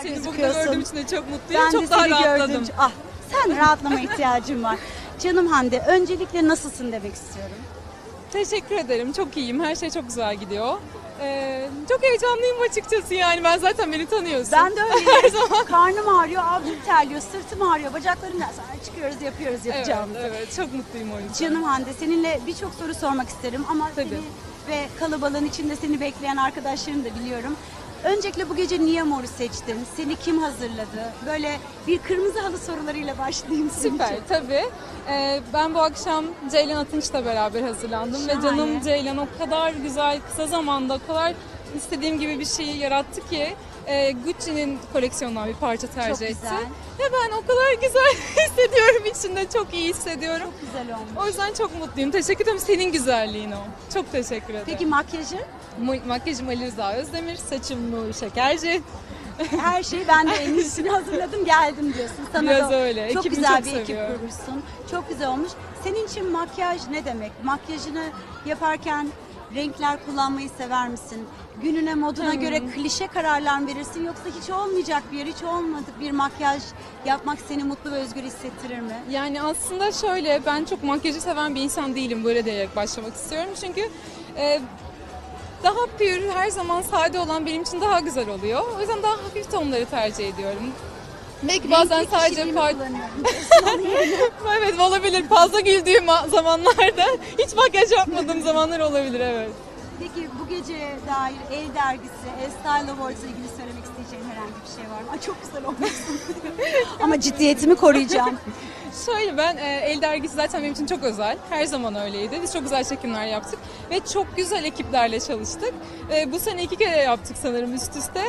güzel Seni burada gözüküyorsun. gördüğüm için de çok mutluyum. Ben çok de daha seni rahatladım. gördüm. Ah, sen rahatlama ihtiyacın var. Canım Hande, öncelikle nasılsın demek istiyorum. Teşekkür ederim. Çok iyiyim. Her şey çok güzel gidiyor. Ee, çok heyecanlıyım açıkçası yani. Ben zaten beni tanıyorsun. Ben de Her öyleyim. zaman. Karnım ağrıyor, abim terliyor, sırtım ağrıyor, bacaklarımdan sonra çıkıyoruz, yapıyoruz Evet, yapacağımızı. evet. Çok mutluyum o yüzden. Canım Hande, seninle birçok soru sormak isterim ama Tabii. seni ve kalabalığın içinde seni bekleyen arkadaşlarını da biliyorum. Öncelikle bu gece niye moru seçtin? Seni kim hazırladı? Böyle bir kırmızı halı sorularıyla başlayayım senin Süper için. tabii. Ee, ben bu akşam Ceylan Atınç'la beraber hazırlandım ve Şahane. canım Ceylan o kadar güzel kısa zamanda o kadar istediğim gibi bir şeyi yarattı ki e, Gucci'nin koleksiyonundan bir parça tercih Çok etti. güzel. Ve ben o kadar güzel hissediyorum içinde çok iyi hissediyorum. Çok güzel olmuş. O yüzden çok mutluyum. Teşekkür ederim. Senin güzelliğin o. Çok teşekkür ederim. Peki makyajı? Ma- makyajım Ali Rıza Özdemir, saçım Nuri Şekerci. Her şeyi ben de en iyisini hazırladım geldim diyorsun. Sana Biraz da öyle. Çok Ekibimi güzel çok bir ekip seviyorum. kurmuşsun. Çok güzel olmuş. Senin için makyaj ne demek? Makyajını yaparken renkler kullanmayı sever misin? Gününe moduna Hmm. göre klişe kararlar mı verirsin yoksa hiç olmayacak bir yer, hiç olmadık bir makyaj yapmak seni mutlu ve özgür hissettirir mi? Yani aslında şöyle ben çok makyajı seven bir insan değilim böyle diyerek başlamak istiyorum. Çünkü e, daha pür her zaman sade olan benim için daha güzel oluyor. O yüzden daha hafif tonları tercih ediyorum. Belki bazen sadece kullanıyorum. evet olabilir. Fazla güldüğüm zamanlarda hiç makyaj yapmadığım zamanlar olabilir evet. Peki bu geceye dair El Dergisi, El Style Awards'la ilgili söylemek isteyeceğin herhangi bir şey var mı? Ay çok güzel olmuşsun. Ama ciddiyetimi koruyacağım. Şöyle ben e, El Dergisi zaten benim için çok özel. Her zaman öyleydi. Biz çok güzel çekimler yaptık ve çok güzel ekiplerle çalıştık. E, bu sene iki kere yaptık sanırım üst üste.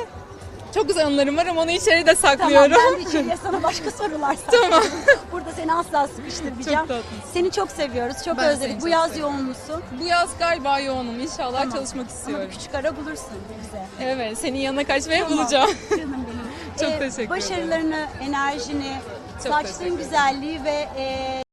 Çok güzel anılarım var ama onu içeride Tamam saklıyorum. ben de içeriye sana başka sorular soracağım. Burada seni asla sıkıştırmayacağım. Çok tatlısın. Seni çok seviyoruz, çok Ben özledik. Bu çok yaz seviyorum. yoğun musun? Bu yaz galiba yoğunum. İnşallah Tamam. çalışmak Ama istiyorum. bir küçük ara bulursun bize. Evet, senin yanına kaçmayı Tamam. bulacağım. Canım benim. Çok teşekkür ederim. Başarılarını, enerjini, Çok teşekkür güzelliği ve e,